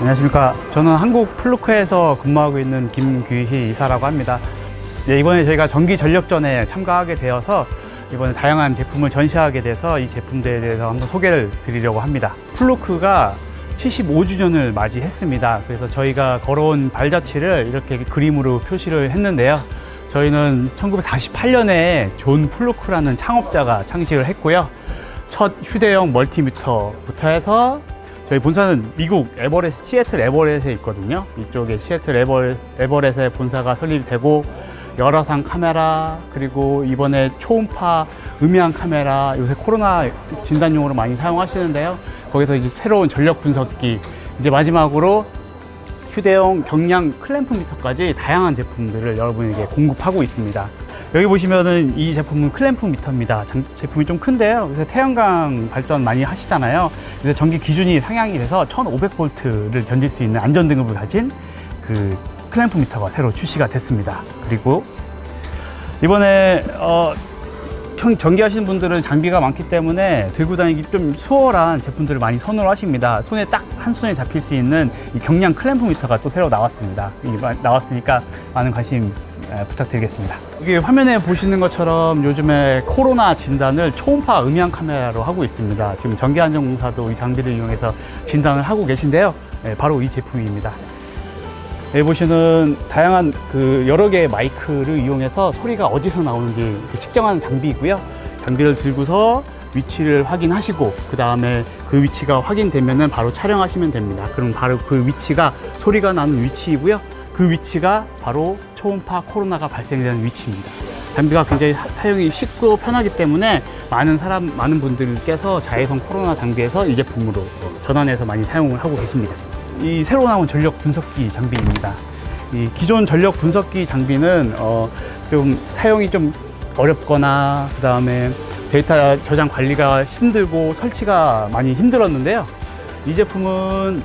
안녕하십니까. 저는 한국 플루크에서 근무하고 있는 김규희 이사라고 합니다. 네, 이번에 저희가 전기 전력전에 참가하게 되어서 이번에 다양한 제품을 전시하게 돼서 이 제품들에 대해서 한번 소개를 드리려고 합니다. 플루크가 75주년을 맞이했습니다. 그래서 저희가 걸어온 발자취를 이렇게 그림으로 표시를 했는데요. 저희는 1948년에 존 플루크라는 창업자가 창시를 했고요. 첫 휴대용 멀티미터부터 해서 저희 본사는 미국 에버렛, 시애틀 에버렛에 있거든요. 이쪽에 시애틀 에버렛, 에버렛에 본사가 설립되고 열화상 카메라 그리고 이번에 초음파 음향 카메라 요새 코로나 진단용으로 많이 사용하시는데요. 거기서 이제 새로운 전력 분석기 이제 마지막으로 휴대용 경량 클램프 미터까지 다양한 제품들을 여러분에게 공급하고 있습니다. 여기 보시면은 이 제품은 클램프 미터입니다. 장- 제품이 좀 큰데요. 요새 태양광 발전 많이 하시잖아요. 그래서 전기 기준이 상향이 돼서 1500볼트를 견딜 수 있는 안전 등급을 가진 그 클램프 미터가 새로 출시가 됐습니다. 그리고 이번에 어, 형 전기하시는 분들은 장비가 많기 때문에 들고 다니기 좀 수월한 제품들을 많이 선호를 하십니다. 손에 딱 한 손에 잡힐 수 있는 이 경량 클램프 미터가 또 새로 나왔습니다. 나왔으니까 많은 관심 에, 부탁드리겠습니다. 여기 화면에 보시는 것처럼 요즘에 코로나 진단을 초음파 음향 카메라로 하고 있습니다. 지금 전기안전공사도 이 장비를 이용해서 진단을 하고 계신데요. 예, 바로 이 제품입니다. 여기 보시는 다양한 그 여러 개의 마이크를 이용해서 소리가 어디서 나오는지 측정하는 장비이고요. 장비를 들고서 위치를 확인하시고 그 다음에 그 위치가 확인되면은 바로 촬영하시면 됩니다. 그럼 바로 그 위치가 소리가 나는 위치이고요. 그 위치가 바로 초음파 코로나가 발생되는 위치입니다. 장비가 굉장히 사- 사용이 쉽고 편하기 때문에 많은 사람, 많은 분들께서 자외선 코로나 장비에서 이 제품으로 전환해서 많이 사용을 하고 계십니다. 이 새로 나온 전력 분석기 장비입니다. 이 기존 전력 분석기 장비는 어, 좀 사용이 좀 어렵거나 그 다음에 데이터 저장 관리가 힘들고 설치가 많이 힘들었는데요. 이 제품은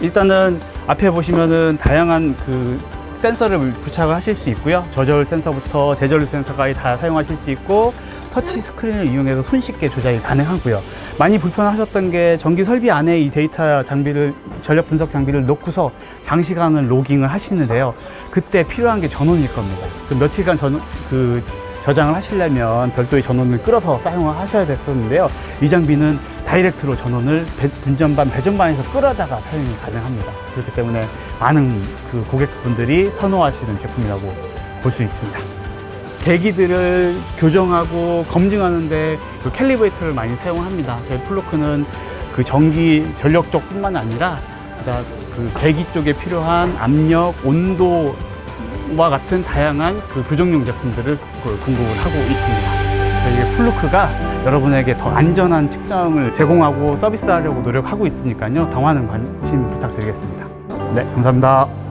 일단은 앞에 보시면은 다양한 그 센서를 부착을 하실 수 있고요. 저절 센서부터 대절 센서까지 다 사용하실 수 있고 터치 스크린을 이용해서 손쉽게 조작이 가능하고요. 많이 불편하셨던 게 전기 설비 안에 이 데이터 장비를 전력 분석 장비를 놓고서 장시간을 로깅을 하시는데요. 그때 필요한 게 전원일 겁니다. 그 며칠간 전, 그 저장을 하시려면 별도의 전원을 끌어서 사용을 하셔야 됐었는데요. 이 장비는 다이렉트로 전원을 배- 분전반, 배전반에서 끌어다가 사용이 가능합니다. 그렇기 때문에 많은 그 고객분들이 선호하시는 제품이라고 볼 수 있습니다. 계기들을 교정하고 검증하는데 그 캘리브레이터를 많이 사용합니다. 저희 플로크는 그 전기 전력 쪽뿐만 아니라 그 계기 쪽에 필요한 압력, 온도와 같은 다양한 그 교정용 제품들을 그 공급을 하고 있습니다. 저희 플루크가 여러분에게 더 안전한 측정을 제공하고 서비스하려고 노력하고 있으니까요. 더 많은 관심 부탁드리겠습니다. 네, 감사합니다.